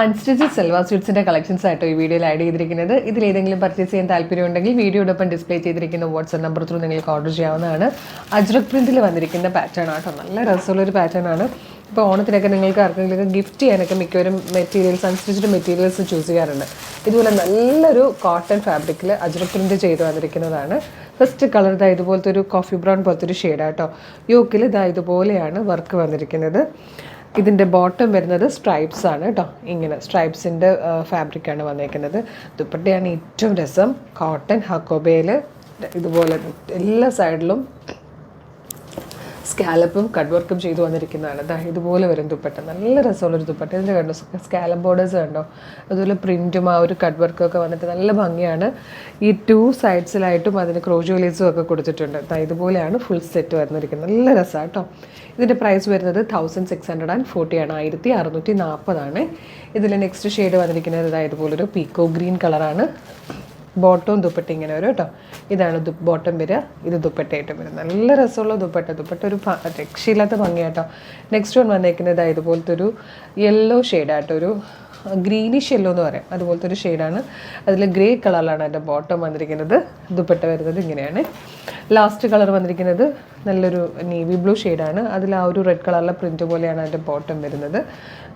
Unstitch Selva സ്യൂട്ട്സിന്റെ collections ആയിട്ടോ ഈ വീഡിയോയിൽ ആഡ് ചെയ്തിരിക്കുന്നത്. ഇതിൽ ഏതെങ്കിലും പർച്ചേസ് ചെയ്യാൻ താല്പര്യമുണ്ടെങ്കിൽ വീഡിയോടൊപ്പം ഡിസ്പ്ലേ ചെയ്തിരിക്കുന്ന വാട്സപ്പ് നമ്പർ ത്രൂ നിങ്ങൾക്ക് ഓർഡർ ചെയ്യാവുന്നതാണ്. അജ്രക് പ്രിന്റിൽ വന്നിരിക്കുന്ന പാറ്റേൺ ആട്ടോ. നല്ല രസമുള്ളൊരു പാറ്റേൺ ആണ്. ഇപ്പോൾ ഓണത്തിനൊക്കെ നിങ്ങൾക്ക് ആർക്കെങ്കിലും ഗിഫ്റ്റ് ചെയ്യാനൊക്കെ മിക്കവരും മെറ്റീരിയൽസ് അൺസ്റ്റിച്ച്ഡ് മെറ്റീരിയൽസ് ചൂസ് ചെയ്യാറുണ്ട്. ഇതുപോലെ നല്ലൊരു കോട്ടൺ ഫാബ്രിക്കിൽ അജ്രക് പ്രിന്റ് ചെയ്ത് വന്നിരിക്കുന്നതാണ്. ഫസ്റ്റ് കളർ ഇതാ ഇതുപോലത്തെ ഒരു കോഫി ബ്രൗൺ പോലത്തെ ഒരു ഷെയ്ഡാട്ടോ യോക്കിൽ ഇതാ ഇതുപോലെയാണ് വർക്ക് വന്നിരിക്കുന്നത്. ഇതിന്റെ ബോട്ടം വരുന്നത് സ്ട്രൈപ്സ് ആണ് കേട്ടോ ഇങ്ങനെ സ്ട്രൈപ്സിന്റെ ഫാബ്രിക്കാണ് വന്നേക്കുന്നത്. ദുപ്പട്ടയാണ് ഏറ്റവും രസം. കോട്ടൺ ഹക്കോബയിൽ ഇതുപോലെ എല്ലാ സൈഡിലും സ്കാലപ്പും കട്ട് വർക്കും ചെയ്തു വന്നിരിക്കുന്നതാണ്. ദാ ഇതുപോലെ വരും ദുപ്പട്ട. നല്ല രസമുള്ളൊരു ദുപ്പട്ട. ഇതിന്റെ കണ്ടോ? സ്കാലം ബോർഡേഴ്സ് കണ്ടോ? അതുപോലെ പ്രിന്റും ആ ഒരു കട്ട് വർക്കും ഒക്കെ വന്നിട്ട് നല്ല ഭംഗിയാണ്. ഈ ടു സൈഡ്സിലായിട്ടും അതിന് ക്രോജോ ലേസും ഒക്കെ കൊടുത്തിട്ടുണ്ട്. ദാ ഇതുപോലെയാണ് ഫുൾ സെറ്റ് വന്നിരിക്കുന്നത്. നല്ല രസമാണ് കേട്ടോ ഇതിന്റെ പ്രൈസ് വരുന്നത് thousand six hundred and forty ആണ്. ആയിരത്തി അറുന്നൂറ്റി നാൽപ്പതാണ് ഇതിൽ നെക്സ്റ്റ് ഷെയ്ഡ് വന്നിരിക്കുന്നത് ഇതായതുപോലൊരു പീക്കോ ഗ്രീൻ കളറാണ്. ബോട്ടവും ദുപ്പട്ട ഇങ്ങനെ വരും കേട്ടോ. ഇതാണ് ബോട്ടം വരിക. ഇത് ദുപ്പട്ടയായിട്ടും വരും. നല്ല രസമുള്ള ദുപ്പട്ട. ദുപ്പട്ട ഒരു രക്ഷയില്ലാത്ത ഭംഗിയാട്ടോ. നെക്സ്റ്റ് വൺ വന്നേക്കുന്നത് ഇതുപോലത്തെ ഒരു യെല്ലോ ഷെയ്ഡായിട്ടൊരു ഗ്രീനിഷ് യെല്ലോ എന്ന് പറയാം. അതുപോലത്തെ ഒരു ഷെയ്ഡാണ് അതിൽ ഗ്രേ കളറിലാണ് അതിന്റെ ബോട്ടം വന്നിരിക്കുന്നത്. ദുപ്പട്ട വരുന്നത് ഇങ്ങനെയാണ്. ലാസ്റ്റ് കളർ വന്നിരിക്കുന്നത് നല്ലൊരു നേവി ബ്ലൂ ഷെയ്ഡാണ് അതിൽ ആ ഒരു റെഡ് കളറിലെ പ്രിന്റ് പോലെയാണ് അതിന്റെ ബോട്ടം വരുന്നത്.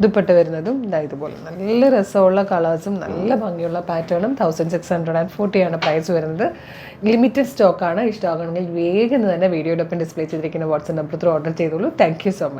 ദുപ്പട്ട വരുന്നതും ഇതാ ഇതുപോലെ. നല്ല രസമുള്ള കളേഴ്സും നല്ല ഭംഗിയുള്ള പാറ്റേണും തൗസൻഡ് സിക്സ് ഹൺഡ്രഡ് ആൻഡ് ഫോർട്ടിയാണ് പ്രൈസ് വരുന്നത്. ലിമിറ്റഡ് സ്റ്റോക്കാണ് ഇഷ്ടമാകണമെങ്കിൽ വേഗം തന്നെ വീഡിയോടൊപ്പം ഡിസ്പ്ലേ ചെയ്തിരിക്കുന്ന വാട്സപ്പ് നമ്പർ ത്രൂ ഓർഡർ ചെയ്തോളൂ. Thank so much